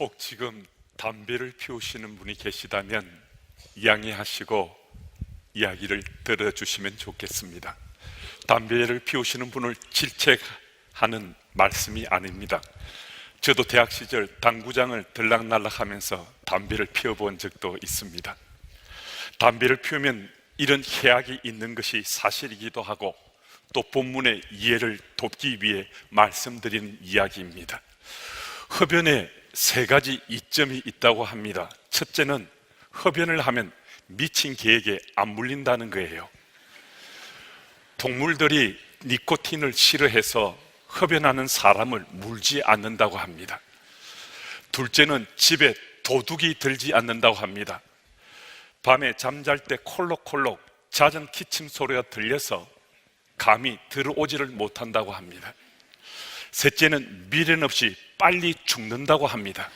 혹 지금 담배를 피우시는 분이 계시다면 양해하시고 이야기를 들어주시면 좋겠습니다. 담배를 피우시는 분을 질책하는 말씀이 아닙니다. 저도 대학 시절 당구장을 들락날락하면서 담배를 피워본 적도 있습니다. 담배를 피우면 이런 해악이 있는 것이 사실이기도 하고 또 본문의 이해를 돕기 위해 말씀드리는 이야기입니다. 흡연에 세 가지 이점이 있다고 합니다. 첫째는 흡연을 하면 미친 개에게 안 물린다는 거예요. 동물들이 니코틴을 싫어해서 흡연하는 사람을 물지 않는다고 합니다. 둘째는 집에 도둑이 들지 않는다고 합니다. 밤에 잠잘 때 콜록콜록 잦은 기침 소리가 들려서 감히 들어오지를 못한다고 합니다. 셋째는 미련 없이 빨리 죽는다고 합니다.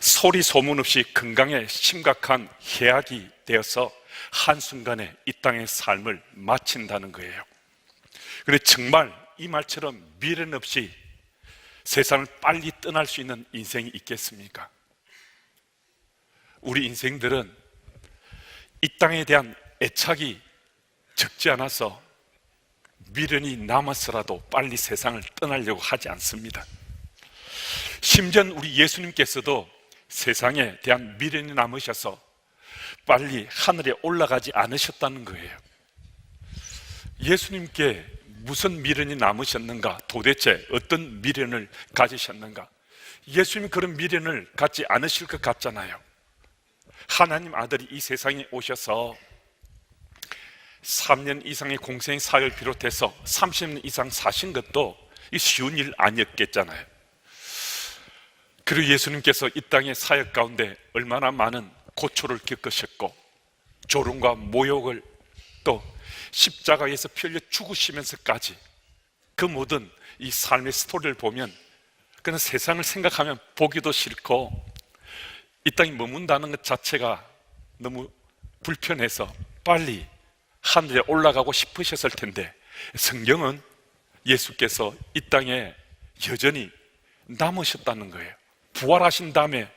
소리 소문 없이 건강에 심각한 해악이 되어서 한순간에 이 땅의 삶을 마친다는 거예요. 그런데 정말 이 말처럼 미련 없이 세상을 빨리 떠날 수 있는 인생이 있겠습니까? 우리 인생들은 이 땅에 대한 애착이 적지 않아서 미련이 남았어라도 빨리 세상을 떠나려고 하지 않습니다. 심지어 우리 예수님께서도 세상에 대한 미련이 남으셔서 빨리 하늘에 올라가지 않으셨다는 거예요. 예수님께 무슨 미련이 남으셨는가? 도대체 어떤 미련을 가지셨는가? 예수님 그런 미련을 갖지 않으실 것 같잖아요. 하나님 아들이 이 세상에 오셔서 3년 이상의 공생 사역을 비롯해서 30년 이상 사신 것도 쉬운 일 아니었겠잖아요. 그리고 예수님께서 이 땅의 사역 가운데 얼마나 많은 고초를 겪으셨고 조롱과 모욕을 또 십자가에서 피 흘려 죽으시면서까지 그 모든 이 삶의 스토리를 보면 그는 세상을 생각하면 보기도 싫고 이 땅에 머문다는 것 자체가 너무 불편해서 빨리 하늘에 올라가고 싶으셨을 텐데 성경은 예수께서 이 땅에 여전히 남으셨다는 거예요. 부활하신 다음에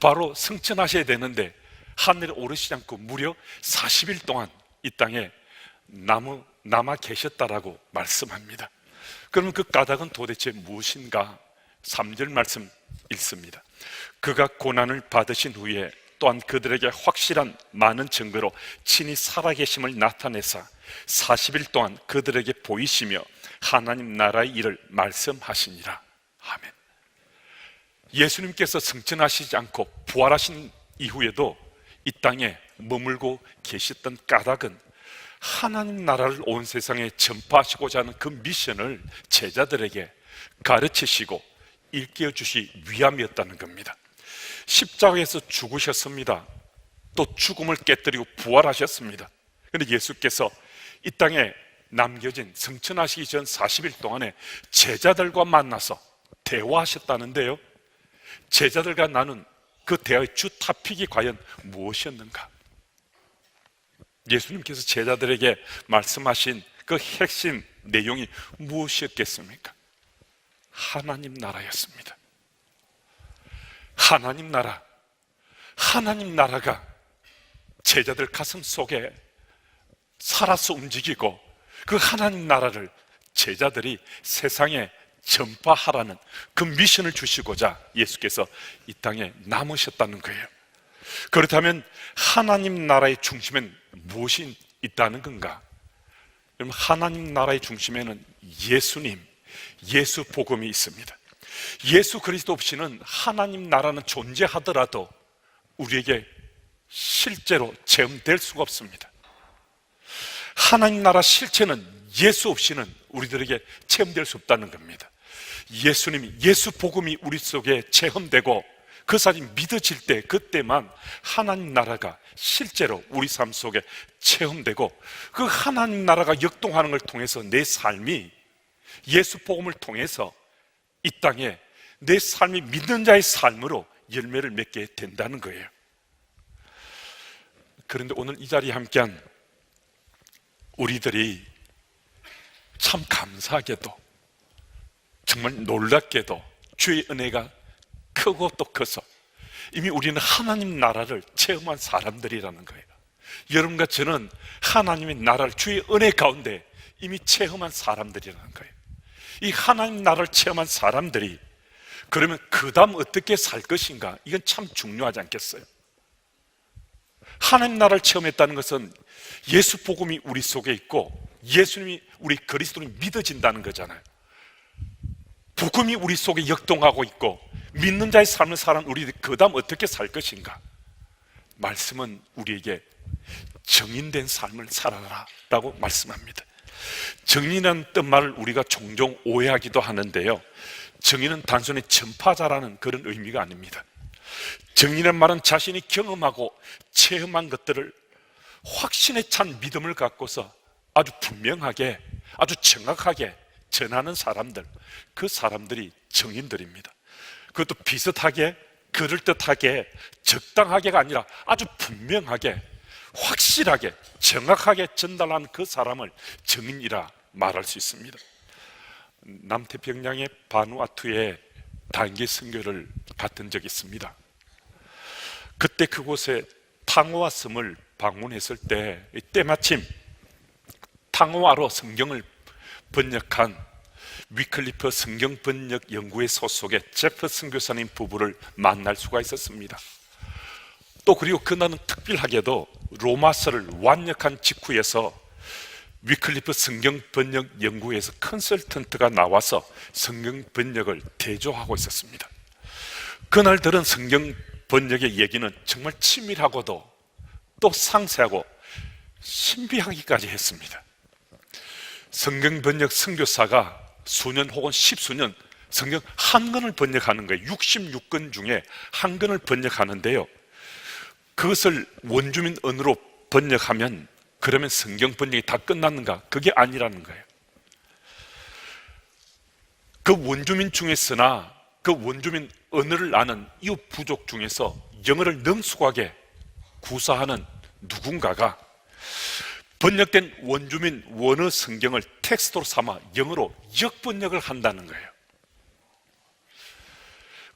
바로 승천하셔야 되는데 하늘에 오르시지 않고 무려 40일 동안 이 땅에 남아, 남아 계셨다라고 말씀합니다. 그러면 그 까닭은 도대체 무엇인가? 3절 말씀 읽습니다. 그가 고난을 받으신 후에 또한 그들에게 확실한 많은 증거로 친히 살아계심을 나타내사 40일 동안 그들에게 보이시며 하나님 나라의 일을 말씀하시니라. 아멘. 예수님께서 승천하시지 않고 부활하신 이후에도 이 땅에 머물고 계셨던 까닭은 하나님 나라를 온 세상에 전파하시고자 하는 그 미션을 제자들에게 가르치시고 일깨워 주시 위함이었다는 겁니다. 십자가에서 죽으셨습니다. 또 죽음을 깨뜨리고 부활하셨습니다. 그런데 예수께서 이 땅에 남겨진 성천하시기 전 40일 동안에 제자들과 만나서 대화하셨다는데요. 제자들과 나눈 그 대화의 주 타픽이 과연 무엇이었는가? 예수님께서 제자들에게 말씀하신 그 핵심 내용이 무엇이었겠습니까? 하나님 나라였습니다. 하나님 나라, 하나님 나라가 제자들 가슴 속에 살아서 움직이고 그 하나님 나라를 제자들이 세상에 전파하라는 그 미션을 주시고자 예수께서 이 땅에 남으셨다는 거예요. 그렇다면 하나님 나라의 중심엔 무엇이 있다는 건가? 그럼 하나님 나라의 중심에는 예수님, 예수 복음이 있습니다. 예수 그리스도 없이는 하나님 나라는 존재하더라도 우리에게 실제로 체험될 수가 없습니다. 하나님 나라 실체는 예수 없이는 우리들에게 체험될 수 없다는 겁니다. 예수님이 예수 복음이 우리 속에 체험되고 그 사실이 믿어질 때 그때만 하나님 나라가 실제로 우리 삶 속에 체험되고 그 하나님 나라가 역동하는 걸 통해서 내 삶이 예수 복음을 통해서 이 땅에 내 삶이 믿는 자의 삶으로 열매를 맺게 된다는 거예요. 그런데 오늘 이 자리에 함께한 우리들이 참 감사하게도 정말 놀랍게도 주의 은혜가 크고 또 커서 이미 우리는 하나님 나라를 체험한 사람들이라는 거예요. 여러분과 저는 하나님의 나라를 주의 은혜 가운데 이미 체험한 사람들이라는 거예요. 이 하나님 나라를 체험한 사람들이 그러면 그 다음 어떻게 살 것인가? 이건 참 중요하지 않겠어요? 하나님 나라를 체험했다는 것은 예수 복음이 우리 속에 있고 예수님이 우리 그리스도를 믿어진다는 거잖아요. 복음이 우리 속에 역동하고 있고 믿는 자의 삶을 사는 우리들이 그 다음 어떻게 살 것인가? 말씀은 우리에게 정인된 삶을 살아라 라고 말씀합니다. 정인이라는 뜻말을 우리가 종종 오해하기도 하는데요. 정인은 단순히 전파자라는 그런 의미가 아닙니다. 정인이란 말은 자신이 경험하고 체험한 것들을 확신에 찬 믿음을 갖고서 아주 분명하게, 아주 정확하게 전하는 사람들, 그 사람들이 정인들입니다. 그것도 비슷하게, 그럴듯하게, 적당하게가 아니라 아주 분명하게, 확실하게, 정확하게 전달하는 그 사람을 정인이라 말할 수 있습니다. 남태평양의 바누아투에 단기 선교를 갔던 적이 있습니다. 그때 그곳에 탕호와 섬을 방문했을 때 때마침 탕호와로 성경을 번역한 위클리프 성경 번역 연구회 소속의 제프 선교사님 부부를 만날 수가 있었습니다. 또 그리고 그날은 특별하게도 로마서를 완역한 직후에서 위클리프 성경 번역 연구회에서 컨설턴트가 나와서 성경 번역을 대조하고 있었습니다. 그날 들은 성경 번역의 얘기는 정말 치밀하고도 또 상세하고 신비하기까지 했습니다. 성경 번역 선교사가 수년 혹은 십수년 성경 한 권을 번역하는 거예요. 66권 중에 한 권을 번역하는데요. 그것을 원주민 언어로 번역하면 그러면 성경 번역이 다 끝났는가? 그게 아니라는 거예요. 그 원주민 중에서나 그 원주민 언어를 아는 이웃 부족 중에서 영어를 능숙하게 구사하는 누군가가 번역된 원주민 원어 성경을 텍스트로 삼아 영어로 역번역을 한다는 거예요.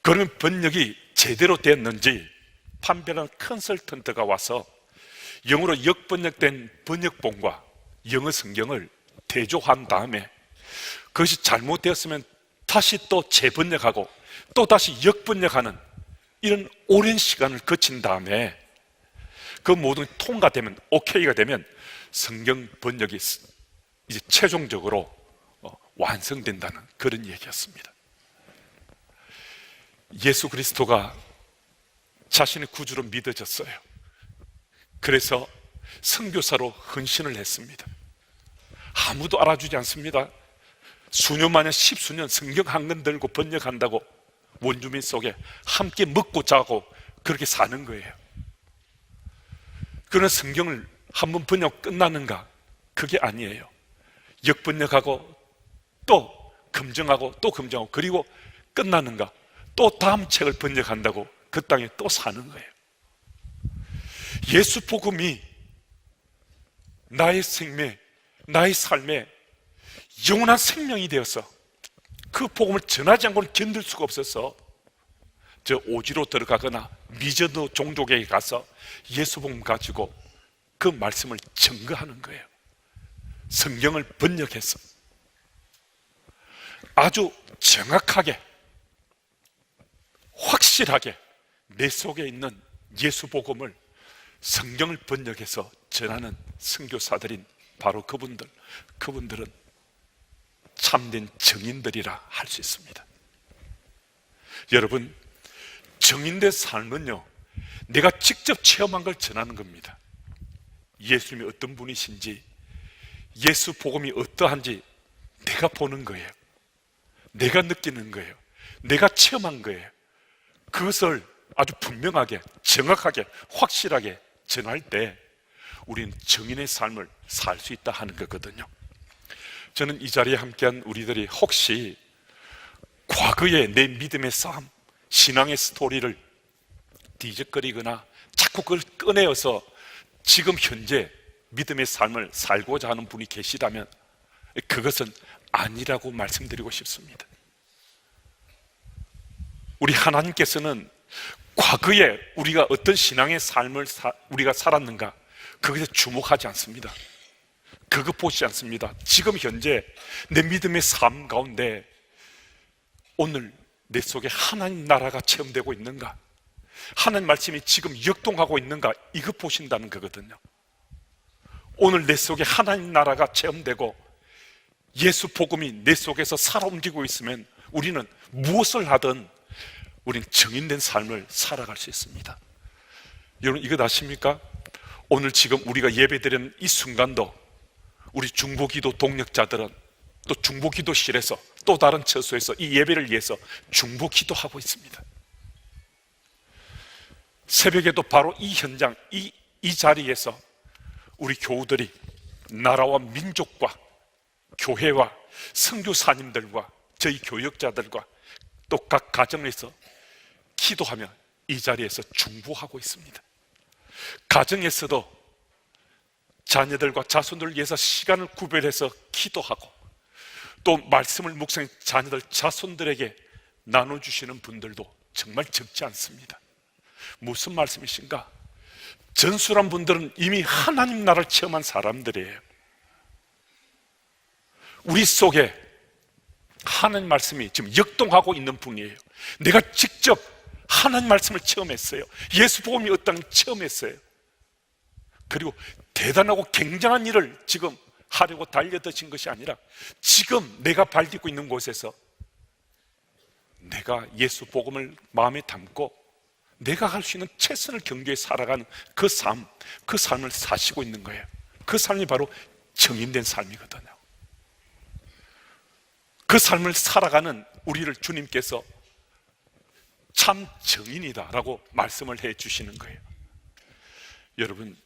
그러면 번역이 제대로 됐는지 판별한 컨설턴트가 와서 영어로 역번역된 번역본과 영어 성경을 대조한 다음에 그것이 잘못되었으면 다시 또 재번역하고 또 다시 역번역하는 이런 오랜 시간을 거친 다음에 그 모든 통과되면 오케이가 되면 성경 번역이 이제 최종적으로 어, 완성된다는 그런 얘기였습니다. 예수 그리스도가 자신의 구주로 믿어졌어요. 그래서 선교사로 헌신을 했습니다. 아무도 알아주지 않습니다. 수년 만에 십수년 성경 한 권 들고 번역한다고 원주민 속에 함께 먹고 자고 그렇게 사는 거예요. 그러나 성경을 한 번 번역 끝나는가? 그게 아니에요. 역번역하고 또 검증하고 또 검증하고 그리고 끝나는가? 또 다음 책을 번역한다고 그 땅에 또 사는 거예요. 예수 복음이 나의 생명, 나의 삶에 영원한 생명이 되어서 그 복음을 전하지 않고는 견딜 수가 없어서 저 오지로 들어가거나 미전도 종족에게 가서 예수 복음 가지고 그 말씀을 증거하는 거예요. 성경을 번역해서 아주 정확하게 확실하게 내 속에 있는 예수 복음을 성경을 번역해서 전하는 선교사들인 바로 그분들 그분들은 참된 정인들이라 할 수 있습니다. 여러분 정인된 삶은요 내가 직접 체험한 걸 전하는 겁니다. 예수님이 어떤 분이신지 예수 복음이 어떠한지 내가 보는 거예요. 내가 느끼는 거예요. 내가 체험한 거예요. 그것을 아주 분명하게, 정확하게, 확실하게 전할 때 우리는 정인의 삶을 살 수 있다 하는 거거든요. 저는 이 자리에 함께한 우리들이 혹시 과거의 내 믿음의 싸움, 신앙의 스토리를 뒤적거리거나 자꾸 그걸 꺼내어서 지금 현재 믿음의 삶을 살고자 하는 분이 계시다면 그것은 아니라고 말씀드리고 싶습니다. 우리 하나님께서는 과거에 우리가 어떤 신앙의 삶을 사- 우리가 살았는가 그것에 주목하지 않습니다. 그것 보지 않습니다. 지금 현재 내 믿음의 삶 가운데 오늘 내 속에 하나님 나라가 체험되고 있는가? 하나님 말씀이 지금 역동하고 있는가? 이것 보신다는 거거든요. 오늘 내 속에 하나님 나라가 체험되고 예수 복음이 내 속에서 살아 움직이고 있으면 우리는 무엇을 하든 우리는 정인된 삶을 살아갈 수 있습니다. 여러분 이거 아십니까? 오늘 지금 우리가 예배드리는 이 순간도 우리 중보기도 동력자들은 또 중보기도실에서 또 다른 처소에서 이 예배를 위해서 중보기도하고 있습니다. 새벽에도 바로 이 현장, 이, 이 자리에서 우리 교우들이 나라와 민족과 교회와 성교사님들과 저희 교역자들과 또 각 가정에서 기도하며 이 자리에서 중보하고 있습니다. 가정에서도 자녀들과 자손들을 위해서 시간을 구별해서 기도하고 또 말씀을 묵상 자녀들 자손들에게 나눠주시는 분들도 정말 적지 않습니다. 무슨 말씀이신가? 전술한 분들은 이미 하나님 나라를 체험한 사람들이에요. 우리 속에 하나님 말씀이 지금 역동하고 있는 분이에요. 내가 직접 하나님 말씀을 체험했어요. 예수 복음이 어떤 체험했어요. 그리고 대단하고 굉장한 일을 지금 하려고 달려드신 것이 아니라 지금 내가 발디고 있는 곳에서 내가 예수 복음을 마음에 담고 내가 할 수 있는 최선을 경주에 살아가는 그 삶, 그 삶을 사시고 있는 거예요. 그 삶이 바로 정인된 삶이거든요. 그 삶을 살아가는 우리를 주님께서 참 정인이다 라고 말씀을 해 주시는 거예요. 여러분,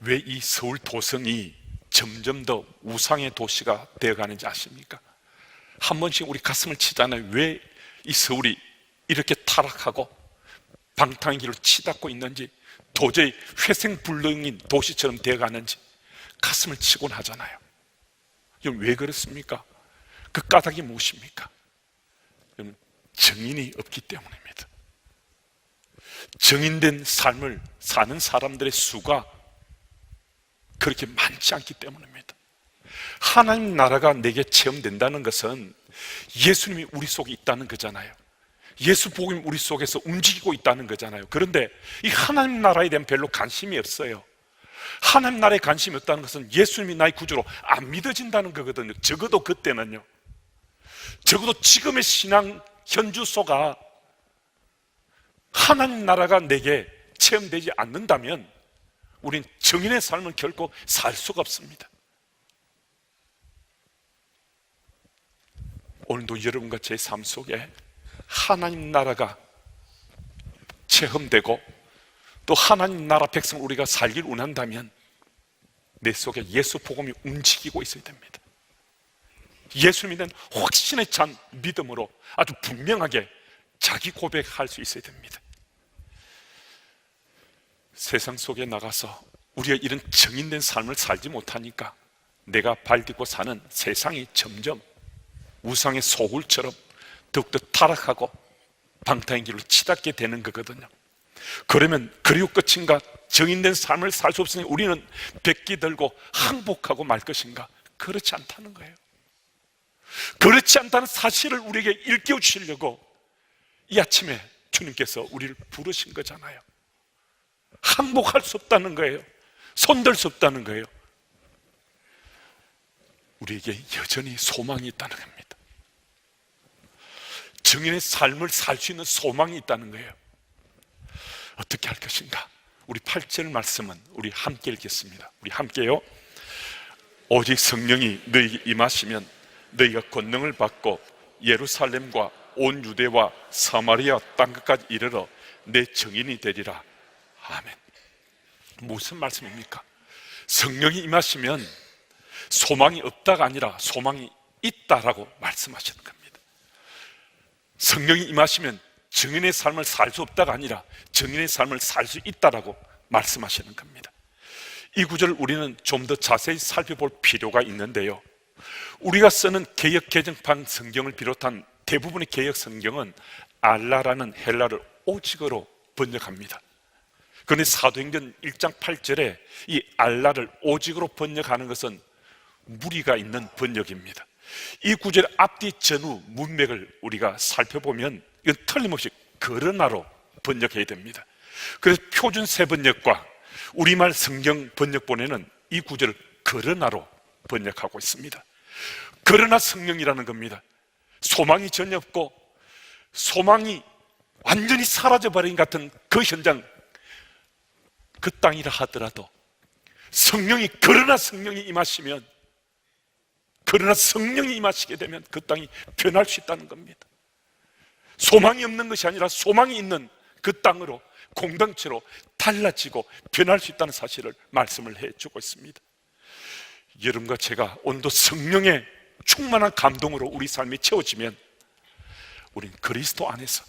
왜 이 서울 도성이 점점 더 우상의 도시가 되어 가는지 아십니까? 한 번씩 우리 가슴을 치잖아요. 왜 이 서울이 이렇게 타락하고 방탕의 길을 치닫고 있는지 도저히 회생불능인 도시처럼 되어 가는지 가슴을 치곤 하잖아요. 왜 그렇습니까? 그 까닭이 무엇입니까? 정인이 없기 때문입니다. 정인된 삶을 사는 사람들의 수가 그렇게 많지 않기 때문입니다. 하나님 나라가 내게 체험된다는 것은 예수님이 우리 속에 있다는 거잖아요. 예수 복음이 우리 속에서 움직이고 있다는 거잖아요. 그런데 이 하나님 나라에 대한 별로 관심이 없어요. 하나님 나라에 관심이 없다는 것은 예수님이 나의 구주로 안 믿어진다는 거거든요. 적어도 그때는요. 적어도 지금의 신앙 현주소가 하나님 나라가 내게 체험되지 않는다면 우린 정인의 삶을 결코 살 수가 없습니다. 오늘도 여러분과 제 삶 속에 하나님 나라가 체험되고 또 하나님 나라 백성 우리가 살길 원한다면 내 속에 예수 복음이 움직이고 있어야 됩니다. 예수 믿는 확신에 찬 믿음으로 아주 분명하게 자기 고백할 수 있어야 됩니다. 세상 속에 나가서 우리가 이런 정인된 삶을 살지 못하니까 내가 발딛고 사는 세상이 점점 우상의 소굴처럼 더욱더 타락하고 방탕의 길을 치닫게 되는 거거든요. 그러면 그리고 끝인가 정인된 삶을 살 수 없으니 우리는 백기 들고 항복하고 말 것인가? 그렇지 않다는 거예요. 그렇지 않다는 사실을 우리에게 일깨워 주시려고 이 아침에 주님께서 우리를 부르신 거잖아요. 항복할 수 없다는 거예요. 손들 수 없다는 거예요. 우리에게 여전히 소망이 있다는 겁니다. 정인의 삶을 살 수 있는 소망이 있다는 거예요. 어떻게 할 것인가? 우리 8절 말씀은 우리 함께 읽겠습니다. 우리 함께요. 오직 성령이 너희에게 임하시면 너희가 권능을 받고 예루살렘과 온 유대와 사마리아 땅 끝까지 이르러 내 정인이 되리라. 아멘. 무슨 말씀입니까? 성령이 임하시면 소망이 없다가 아니라 소망이 있다라고 말씀하시는 겁니다. 성령이 임하시면 정인의 삶을 살 수 없다가 아니라 정인의 삶을 살 수 있다라고 말씀하시는 겁니다. 이 구절을 우리는 좀 더 자세히 살펴볼 필요가 있는데요. 우리가 쓰는 개역 개정판 성경을 비롯한 대부분의 개혁 성경은 알라라는 헬라를 오직어로 번역합니다. 그런데 사도행전 1장 8절에 이 알라를 오직으로 번역하는 것은 무리가 있는 번역입니다. 이 구절의 앞뒤 전후 문맥을 우리가 살펴보면 이건 틀림없이 그러나로 번역해야 됩니다. 그래서 표준 세 번역과 우리말 성경 번역본에는 이 구절을 그러나로 번역하고 있습니다. 그러나 성령이라는 겁니다. 소망이 전혀 없고 소망이 완전히 사라져버린 같은 그 현장 그 땅이라 하더라도 성령이 그러나 성령이 임하시면 그러나 성령이 임하시게 되면 그 땅이 변할 수 있다는 겁니다. 소망이 없는 것이 아니라 소망이 있는 그 땅으로 공동체로 달라지고 변할 수 있다는 사실을 말씀을 해 주고 있습니다. 여러분과 제가 오늘도 성령의 충만한 감동으로 우리 삶이 채워지면 우린 그리스도 안에서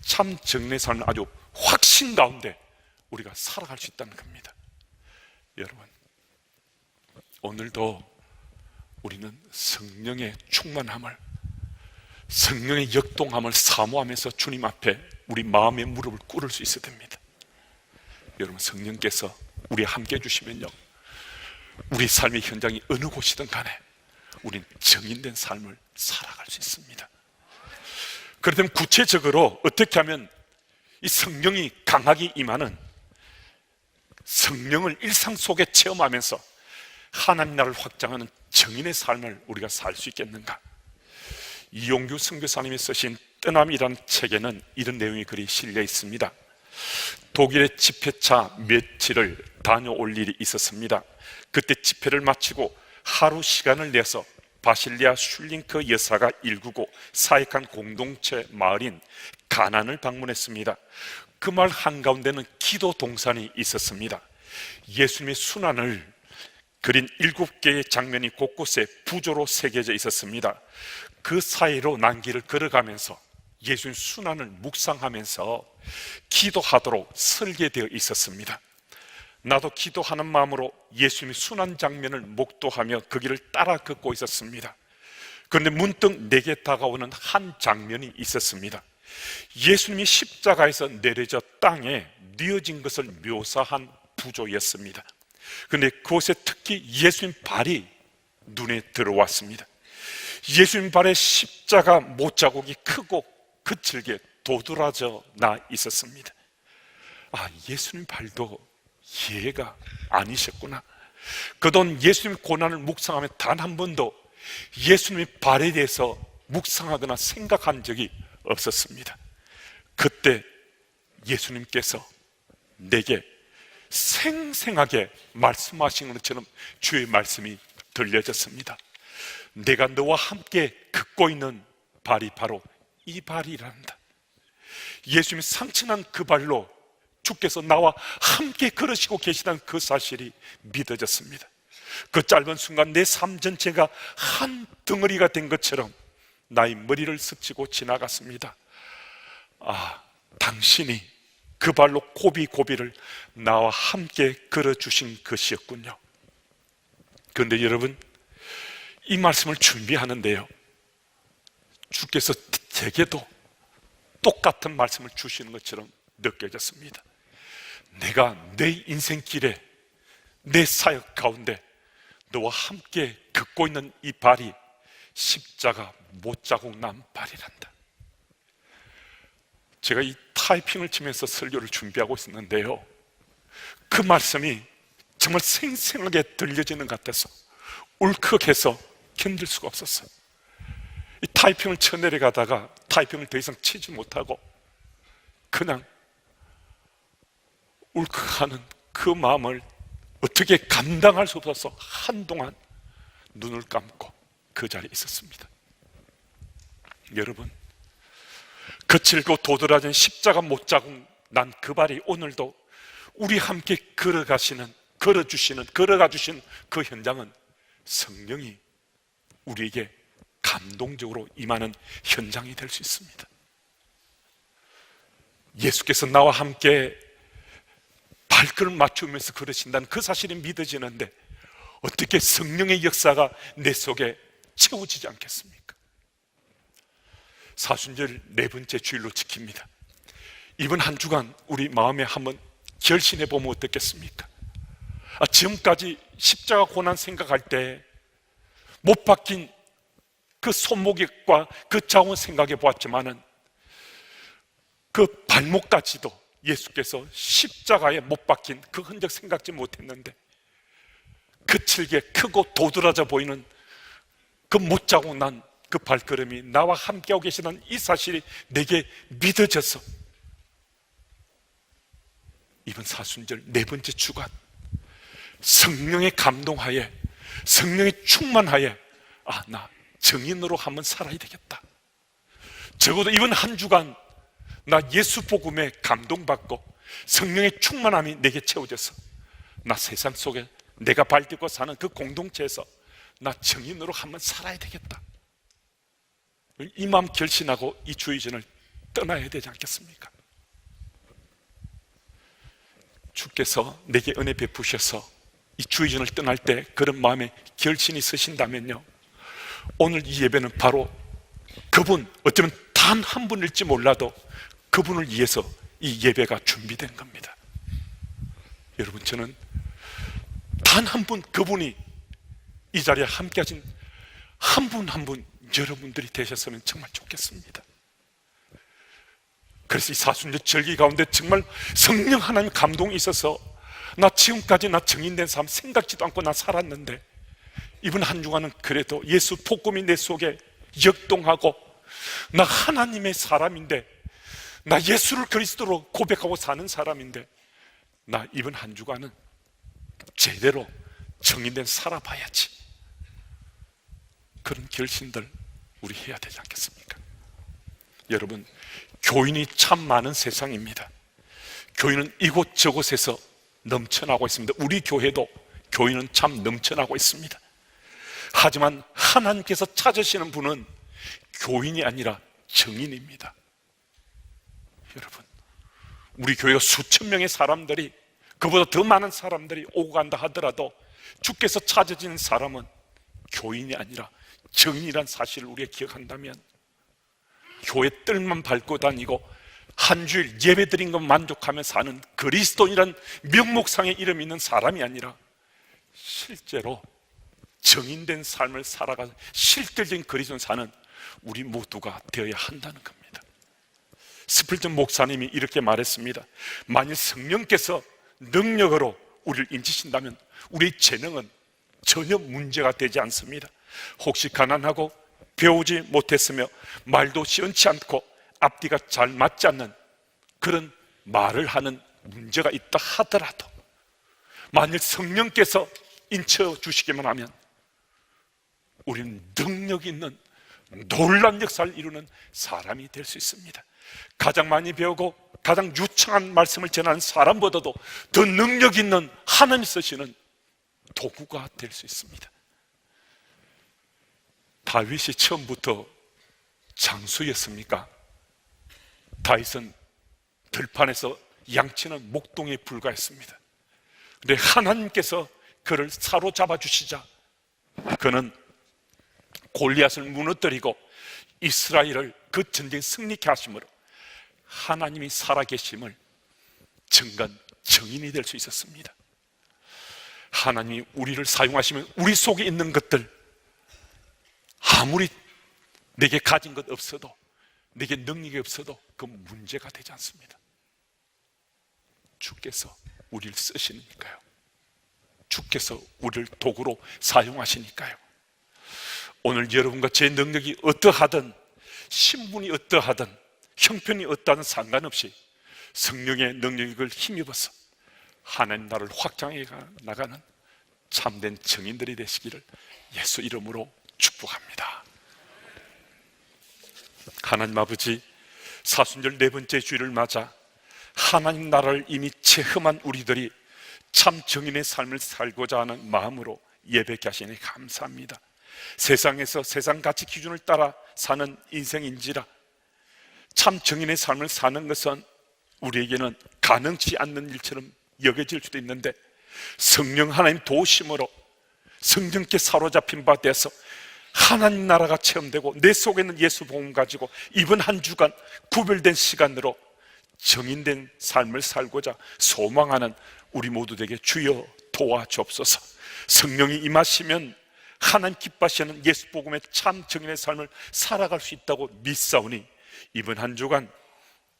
참 정례 삶을 아주 확신 가운데 우리가 살아갈 수 있다는 겁니다. 여러분, 오늘도 우리는 성령의 충만함을 성령의 역동함을 사모하면서 주님 앞에 우리 마음의 무릎을 꿇을 수 있어야 됩니다. 여러분 성령께서 우리 함께 해주시면요 우리 삶의 현장이 어느 곳이든 간에 우린 정인된 삶을 살아갈 수 있습니다. 그렇다면 구체적으로 어떻게 하면 이 성령이 강하게 임하는 성령을 일상 속에 체험하면서 하나님 나라를 확장하는 정인의 삶을 우리가 살 수 있겠는가? 이용규 선교사님이 쓰신 떠남이라는 책에는 이런 내용이 글이 실려 있습니다. 독일의 집회차 며칠을 다녀올 일이 있었습니다. 그때 집회를 마치고 하루 시간을 내서 바실리아 슐링크 여사가 일구고 사역한 공동체 마을인 가난을 방문했습니다. 그 마을 한가운데는 기도 동산이 있었습니다. 예수님의 순환을 그린 일곱 개의 장면이 곳곳에 부조로 새겨져 있었습니다. 그 사이로 난길을 걸어가면서 예수님 순환을 묵상하면서 기도하도록 설계되어 있었습니다. 나도 기도하는 마음으로 예수님의 순환 장면을 목도하며 그 길을 따라 걷고 있었습니다. 그런데 문득 내게 다가오는 한 장면이 있었습니다. 예수님이 십자가에서 내려져 땅에 뉘어진 것을 묘사한 부조였습니다. 그런데 그곳에 특히 예수님 발이 눈에 들어왔습니다. 예수님 발에 십자가 못자국이 크고 거칠게 도드라져 나 있었습니다. 아, 예수님 발도 예가 아니셨구나. 그동안 예수님 고난을 묵상하며 단 한 번도 예수님의 발에 대해서 묵상하거나 생각한 적이 없었습니다. 그때 예수님께서 내게 생생하게 말씀하신 것처럼 주의 말씀이 들려졌습니다. 내가 너와 함께 걷고 있는 발이 바로 이 발이란다. 예수님이 상처난 그 발로 주께서 나와 함께 걸으시고 계시다는 그 사실이 믿어졌습니다. 그 짧은 순간 내 삶 전체가 한 덩어리가 된 것처럼 나의 머리를 스치고 지나갔습니다. 아, 당신이 그 발로 고비고비를 나와 함께 걸어주신 것이었군요. 그런데 여러분, 이 말씀을 준비하는데요. 주께서 제게도 똑같은 말씀을 주시는 것처럼 느껴졌습니다. 내가 내 인생길에 내 사역 가운데 너와 함께 걷고 있는 이 발이 십자가 못 자국 난 발이란다. 제가 이 타이핑을 치면서 설교를 준비하고 있었는데요. 그 말씀이 정말 생생하게 들려지는 것 같아서 울컥해서 견딜 수가 없었어요. 이 타이핑을 쳐내려가다가 타이핑을 더 이상 치지 못하고 그냥 울컥하는 그 마음을 어떻게 감당할 수 없어서 한동안 눈을 감고 그 자리에 있었습니다. 여러분, 거칠고 도드라진 십자가 못 자국 난 그 발이 오늘도 우리 함께 걸어가시는, 걸어주시는, 걸어가 주신 그 현장은 성령이 우리에게 감동적으로 임하는 현장이 될 수 있습니다. 예수께서 나와 함께 발걸음 맞추면서 걸으신다는 그 사실이 믿어지는데 어떻게 성령의 역사가 내 속에 채워지지 않겠습니까? 사순절 네 번째 주일로 지킵니다. 이번 한 주간 우리 마음에 한번 결신해 보면 어떻겠습니까? 아, 지금까지 십자가 고난 생각할 때못 박힌 그 손목과 그 자원 생각해 보았지만은 그 발목까지도 예수께서 십자가에 못 박힌 그 흔적 생각지 못했는데 그칠게 크고 도드라져 보이는 그 못 자고 난 그 발걸음이 나와 함께하고 계시는 이 사실이 내게 믿어져서 이번 사순절 네 번째 주간 성령의 감동하에 성령의 충만하에 아 나 정인으로 한번 살아야 되겠다. 적어도 이번 한 주간 나 예수 복음에 감동받고 성령의 충만함이 내게 채워져서 나 세상 속에 내가 발딛고 사는 그 공동체에서 나 정인으로 한번 살아야 되겠다. 이 마음 결심하고 이 주의전을 떠나야 되지 않겠습니까? 주께서 내게 은혜 베푸셔서 이 주의전을 떠날 때 그런 마음에 결심이 서신다면요 오늘 이 예배는 바로 그분 어쩌면 단 한 분일지 몰라도 그분을 위해서 이 예배가 준비된 겁니다. 여러분 저는 단 한 분 그분이 이 자리에 함께 하신 한 분 한 분 여러분들이 되셨으면 정말 좋겠습니다. 그래서 이 사순절 절기 가운데 정말 성령 하나님 감동이 있어서 나 지금까지 나 정인된 삶 생각지도 않고 나 살았는데 이번 한 주간은 그래도 예수 복음이 내 속에 역동하고 나 하나님의 사람인데 나 예수를 그리스도로 고백하고 사는 사람인데 나 이번 한 주간은 제대로 정인된 살아봐야지. 그런 결심들 우리 해야 되지 않겠습니까? 여러분 교인이 참 많은 세상입니다. 교인은 이곳저곳에서 넘쳐나고 있습니다. 우리 교회도 교인은 참 넘쳐나고 있습니다 하지만 하나님께서 찾으시는 분은 교인이 아니라 정인입니다. 여러분 우리 교회가 수천 명의 사람들이 그보다 더 많은 사람들이 오고 간다 하더라도 주께서 찾아지는 사람은 교인이 아니라 정인이란 사실을 우리가 기억한다면 교회 뜰만 밟고 다니고 한 주일 예배 드린 것 만족하며 사는 그리스도인이란 명목상의 이름 있는 사람이 아니라 실제로 정인된 삶을 살아가 실질적인 그리스도인 사는 우리 모두가 되어야 한다는 겁니다. 스플전 목사님이 이렇게 말했습니다. 만일 성령께서 능력으로 우리를 인치신다면 우리의 재능은 전혀 문제가 되지 않습니다. 혹시 가난하고 배우지 못했으며 말도 시원치 않고 앞뒤가 잘 맞지 않는 그런 말을 하는 문제가 있다 하더라도 만일 성령께서 인쳐 주시기만 하면 우리는 능력 있는 놀란 역사를 이루는 사람이 될 수 있습니다. 가장 많이 배우고 가장 유창한 말씀을 전하는 사람보다도 더 능력 있는 하나님 쓰시는 도구가 될 수 있습니다. 다윗이 처음부터 장수였습니까? 다윗은 들판에서 양치는 목동에 불과했습니다. 근데 하나님께서 그를 사로잡아 주시자 그는 골리앗을 무너뜨리고 이스라엘을 그 전쟁 승리케 하심으로 하나님이 살아계심을 증간 증인이 될 수 있었습니다. 하나님이 우리를 사용하시면 우리 속에 있는 것들 아무리 내게 가진 것 없어도 내게 능력이 없어도 그 문제가 되지 않습니다. 주께서 우리를 쓰시니까요. 주께서 우리를 도구로 사용하시니까요. 오늘 여러분과 제 능력이 어떠하든 신분이 어떠하든 형편이 어떠하든 상관없이 성령의 능력을 힘입어서 하나님 나를 확장해 나가는 참된 증인들이 되시기를 예수 이름으로 축복합니다. 하나님 아버지 사순절 네 번째 주일을 맞아 하나님 나라를 이미 체험한 우리들이 참 정인의 삶을 살고자 하는 마음으로 예배케 하시니 감사합니다. 세상에서 세상 가치 기준을 따라 사는 인생인지라 참 정인의 삶을 사는 것은 우리에게는 가능치 않는 일처럼 여겨질 수도 있는데 성령 하나님 도우심으로 성령께 사로잡힌 바 돼서 하나님 나라가 체험되고 내 속에 는 예수 복음 가지고 이번 한 주간 구별된 시간으로 정인된 삶을 살고자 소망하는 우리 모두 되게 주여 도와주옵소서. 성령이 임하시면 하나님 기뻐하시는 예수 복음의 참 정인의 삶을 살아갈 수 있다고 믿사오니 이번 한 주간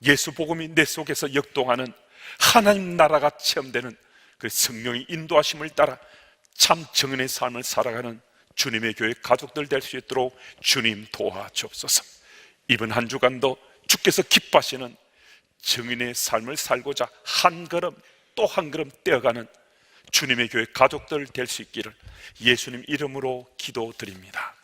예수 복음이 내 속에서 역동하는 하나님 나라가 체험되는 그 성령의 인도하심을 따라 참 정인의 삶을 살아가는 주님의 교회 가족들 될 수 있도록 주님 도와주옵소서. 이번 한 주간도 주께서 기뻐하시는 정인의 삶을 살고자 한 걸음 또 한 걸음 떼어가는 주님의 교회 가족들 될 수 있기를 예수님 이름으로 기도드립니다.